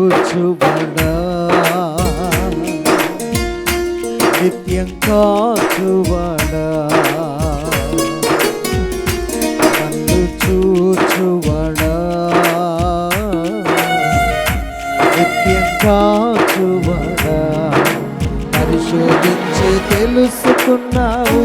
చూచుబడా నిత్యం కాచుబడా నన్ను చూచుబడా నిత్యం కాచుబడా పరిశోధించి తెలుసుకున్నావు.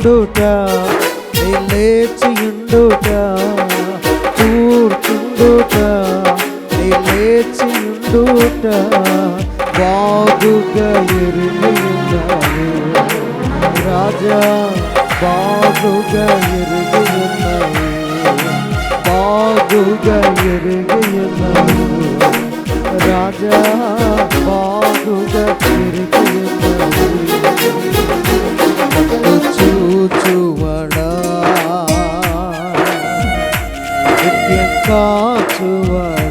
కూర్చుండుట నిలేచియుండుట కూర్చుండుట నిలేచియుండుట బాగుగా ఎరుగున్నావు రాజా బాగుగా ఎరుగున్నావు బాగుగా ఎరుగున్నావు రాజా బాగుగా ఎరుగు చూచువడా నిత్యం కాచువడా?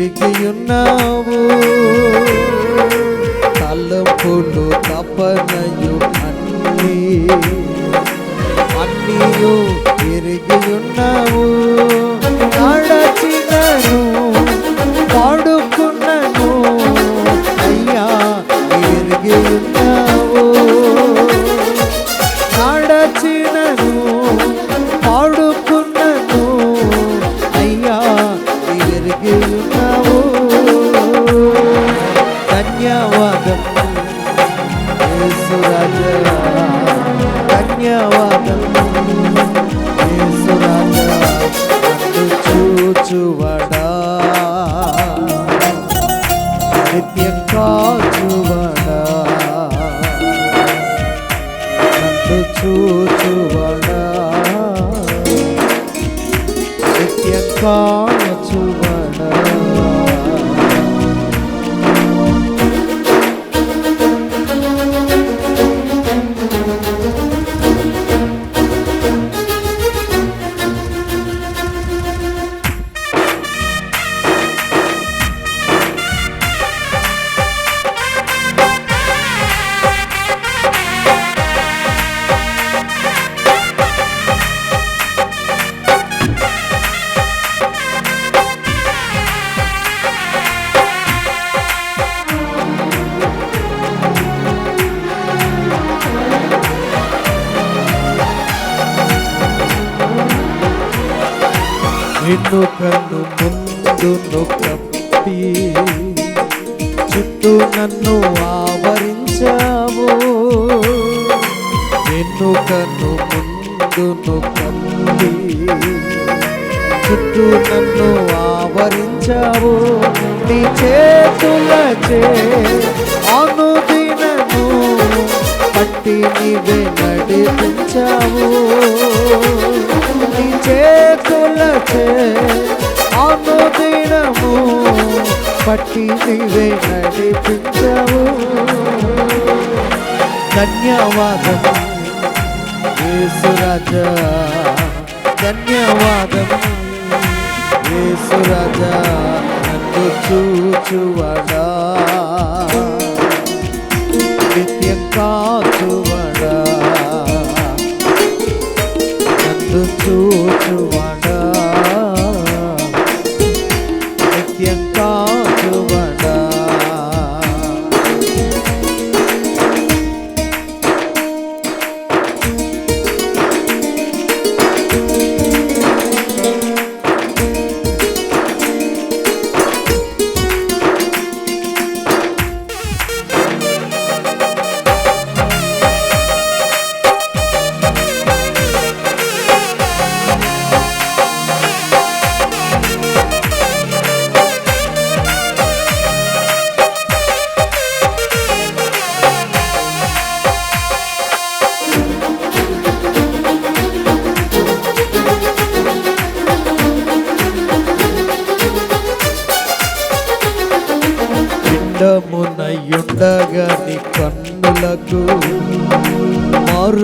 ఎరిగియున్నావు తలంపులు తప్పనయు అన్నీ అన్నీయు ఎరిగియున్నావు నడచినను ధన్యవాదం చూచువడా నిత్యం కాచువడా నన్ను చూచువడా నిత్యం కాచువడా వెనుకను కన్ను ముందును కప్పి చుట్టూ నన్ను ఆవరించావు. వెనుకను కన్ను ముందును కప్పి చుట్టూ నన్ను ఆవరించావు. నీ చేతులచే అనుదినము పట్టి నీవే నడిపించావు నీ చేతులచే అనుదినము పట్టి నీవే నడిపించవు ధన్యవాదం యేసురాజా ధన్యవాదం యేసురాజా నన్ను చూచువడా. నిత్యం కాచువ నన్ను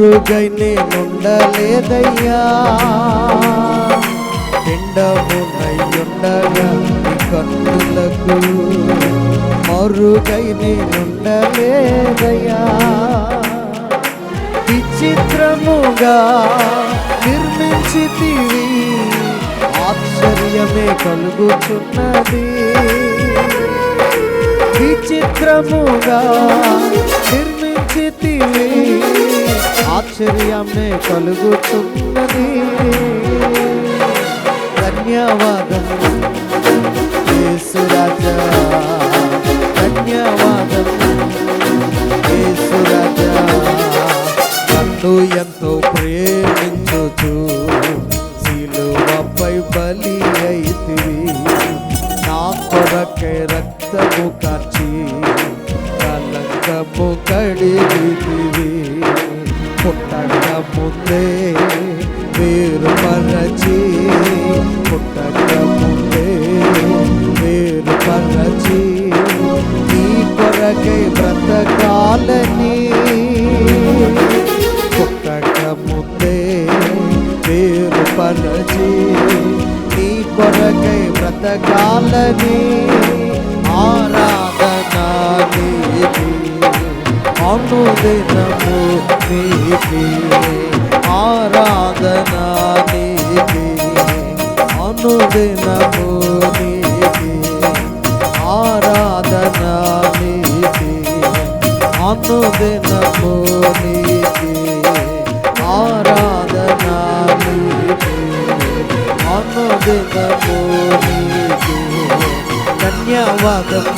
మరుగై నేనుండలేదయ్యా పిండమునయుండగా కన్నులకు మరుగై నేనుండలేదయ్యా విచిత్రముగా నిర్మించితివి ఆశ్చర్యమే కలుగుచున్నది. విచిత్రముగా నిర్మించితివి ఆశ్చర్యమే కలుగుతున్నది. ధన్యవాదం యేసురాజా ధన్యవాదం యేసురాజా నన్ను ఎంతో ప్రేమించుచు సిలువపై బలి అయితివి. నా కొరకై రక్తము అనుదినము నీకి ఆరాధన నీకి అనుదినము నీకి ధన్యవాదం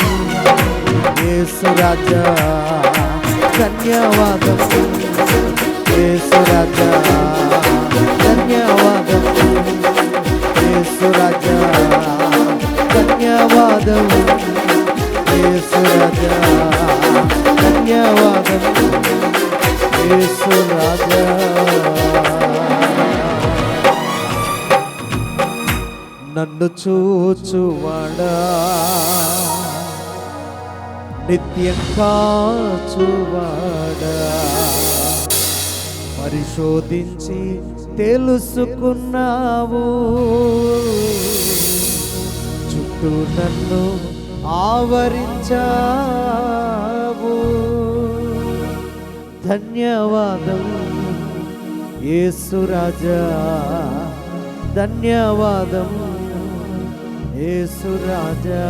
యేసురాజా ధన్యవాదం యేసురాజా ధన్యవాదం నన్ను చూచువాడా? నిత్యం కాచువాడా? పరిశోధించి తెలుసుకున్నావు. చుట్టూ నన్ను ఆవరించావు. ధన్యవాదం యేసురాజా. ధన్యవాదం. యేసు రాజా.